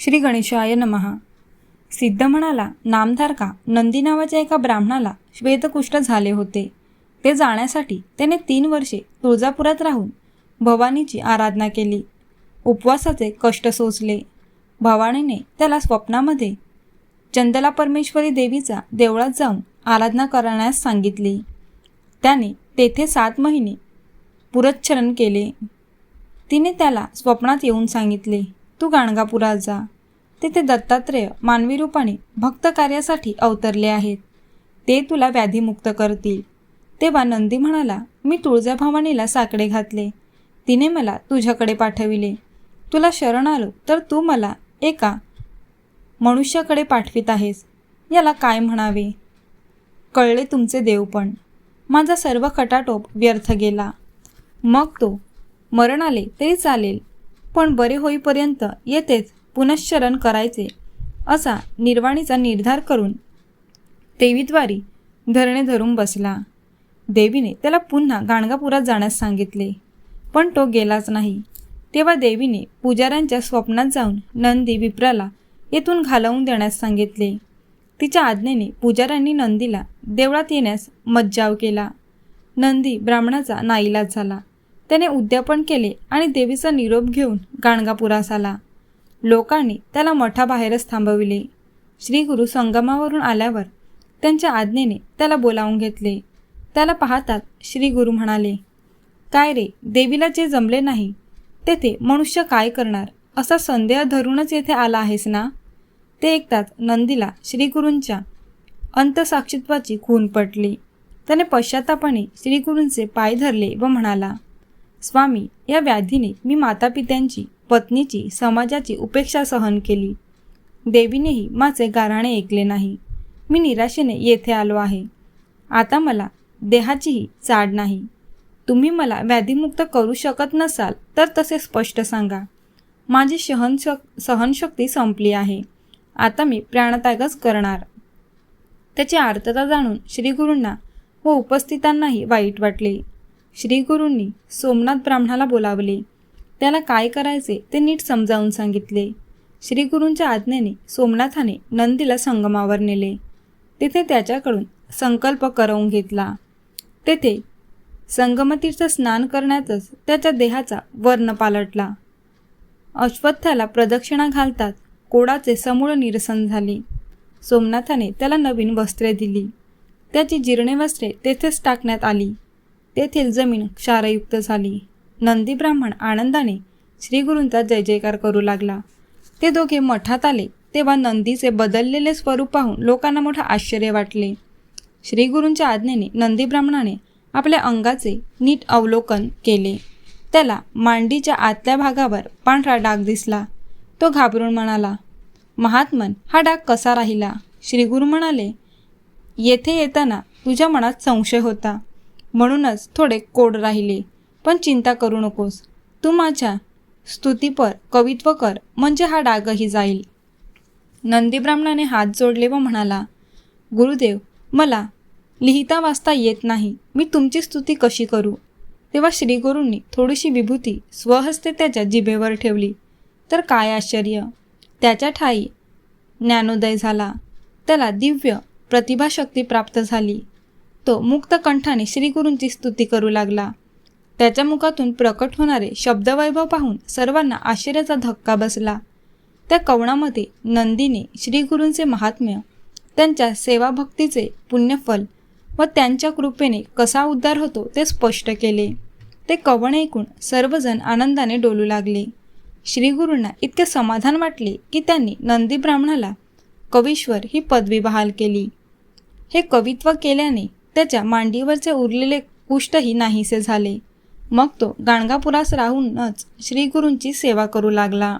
श्री गणेशाय नमहा सिद्ध म्हणाला नामधारका नंदी नावाच्या एका ब्राह्मणाला श्वेतकुष्ठ झाले होते. ते जाण्यासाठी त्याने तीन वर्षे तुळजापुरात राहून भवानीची आराधना केली. उपवासाचे कष्ट सोसले भवानीने त्याला स्वप्नामध्ये चंदला परमेश्वरी देवीचा देवळात जाऊन आराधना करण्यास सांगितली. त्याने तेथे सात महिने पुरच्छरण केले. तिने त्याला स्वप्नात येऊन सांगितले. तू गाणगापुरात जा तेथे दत्तात्रेय मानवी रूपाने भक्त कार्यासाठी अवतरले आहेत. ते तुला व्याधीमुक्त करतील. तेव्हा नंदी म्हणाला मी तुळजाभवानीला साकडे घातले. तिने मला तुझ्याकडे पाठविले. तुला शरण आलो तर तू मला एका मनुष्याकडे पाठवित आहेस. याला काय म्हणावे? कळले तुमचे देवपण माझा सर्व खटाटोप व्यर्थ गेला. मग तो मरण आले तरी चालेल. पण बरे होईपर्यंत येतेच पुनश्चरण करायचे असा निर्वाणीचा निर्धार करून देवीद्वारी धरणे धरून बसला. देवीने त्याला पुन्हा गाणगापुरात जाण्यास सांगितले पण तो गेलाच नाही. तेव्हा देवीने पुजाऱ्यांच्या स्वप्नात जाऊन नंदी विप्राला येथून घालवून देण्यास सांगितले. तिच्या आज्ञेने पुजाऱ्यांनी नंदीला देवळात येण्यास मज्जाव केला. नंदी ब्राह्मणाचा नाईलाज झाला. त्याने उद्यापन केले आणि देवीचा निरोप घेऊन गाणगापुरास आला लोकांनी त्याला मठाबाहेरच थांबविले. श्री गुरु संगमावरून आल्यावर त्यांच्या आज्ञेने त्याला बोलावून घेतले. त्याला पाहतात श्री गुरु म्हणाले काय रे देवीला जे जमले नाही तेथे मनुष्य काय करणार? असा संदेह धरूनच येथे आला आहेस ना? ते ऐकताच नंदीला श्रीगुरूंच्या अंतसाक्षित्वाची खून पटली. त्याने पश्चातापाने श्रीगुरूंचे पाय धरले व म्हणाला स्वामी या व्याधीने मी मातापित्यांची पत्नीची समाजाची उपेक्षा सहन केली. देवीनेही माझे गाराणे ऐकले नाही. मी निराशेने येथे आलो आहे. आता मला देहाचीही चाड नाही. तुम्ही मला व्याधीमुक्त करू शकत नसाल तर तसे स्पष्ट सांगा. माझी सहनशक सहनशक्ती संपली आहे. आता मी प्राणत्यागच करणार. त्याची आर्तता जाणून श्रीगुरूंना व उपस्थितांनाही वाईट वाटले. श्रीगुरूंनी सोमनाथ ब्राह्मणाला बोलावले. त्याला काय करायचे ते नीट समजावून सांगितले. श्रीगुरूंच्या आज्ञेने सोमनाथाने नंदीला संगमावर नेले. तेथे त्याच्याकडून संकल्प करवून घेतला. तेथे संगमतीर्थ स्नान करण्यातच त्याच्या देहाचा वर्ण पालटला. अश्वत्थाला प्रदक्षिणा घालतात कोडाचे समूळ निरसन झाले. सोमनाथाने त्याला नवीन वस्त्रे दिली. त्याची जीर्णे वस्त्रे तेथेच टाकण्यात आली. तेथील जमीन क्षारयुक्त झाली. नंदी ब्राह्मण आनंदाने श्रीगुरूंचा जय जयकार करू लागला. ते दोघे मठात आले तेव्हा नंदीचे बदललेले स्वरूप पाहून लोकांना मोठं आश्चर्य वाटले. श्रीगुरूंच्या आज्ञेने नंदी ब्राह्मणाने आपल्या अंगाचे नीट अवलोकन केले. त्याला मांडीच्या आतल्या भागावर पांढरा डाग दिसला. तो घाबरून म्हणाला महात्मन हा डाग कसा राहिला? श्रीगुरू म्हणाले येथे येताना तुझ्या मनात संशय होता. म्हणूनच थोडे कोड राहिले. पण चिंता करू नकोस. तू माझ्या स्तुतीपर कवित्व कर म्हणजे हा डागही जाईल. नंदी ब्राह्मणाने हात जोडले व म्हणाला गुरुदेव मला लिहिता वाचता येत नाही. मी तुमची स्तुती कशी करू? तेव्हा श्रीगुरूंनी थोडीशी विभूती स्वहस्ते त्याच्या जिभेवर ठेवली. तर काय आश्चर्य! त्याच्या ठाई ज्ञानोदय झाला. त्याला दिव्य प्रतिभाशक्ती प्राप्त झाली. तो मुक्त कंठाने श्रीगुरूंची स्तुती करू लागला. त्याच्या मुखातून प्रकट होणारे शब्दवैभव पाहून सर्वांना आश्चर्याचा धक्का बसला. त्या कवणामध्ये नंदीने श्रीगुरूंचे महात्म्य त्यांच्या सेवाभक्तीचे पुण्यफल व त्यांच्या कृपेने कसा उद्धार होतो ते स्पष्ट केले. ते कवण ऐकून सर्वजण आनंदाने डोलू लागले. श्रीगुरूंना इतके समाधान वाटले की त्यांनी नंदी ब्राह्मणाला कवीश्वर ही पदवी बहाल केली. हे कवित्व केल्याने त्याच्या मांडीवरचे उरलेले कुष्ठही नाहीसे झाले. मग तो गाणगापुरास राहूनच श्रीगुरूंची सेवा करू लागला.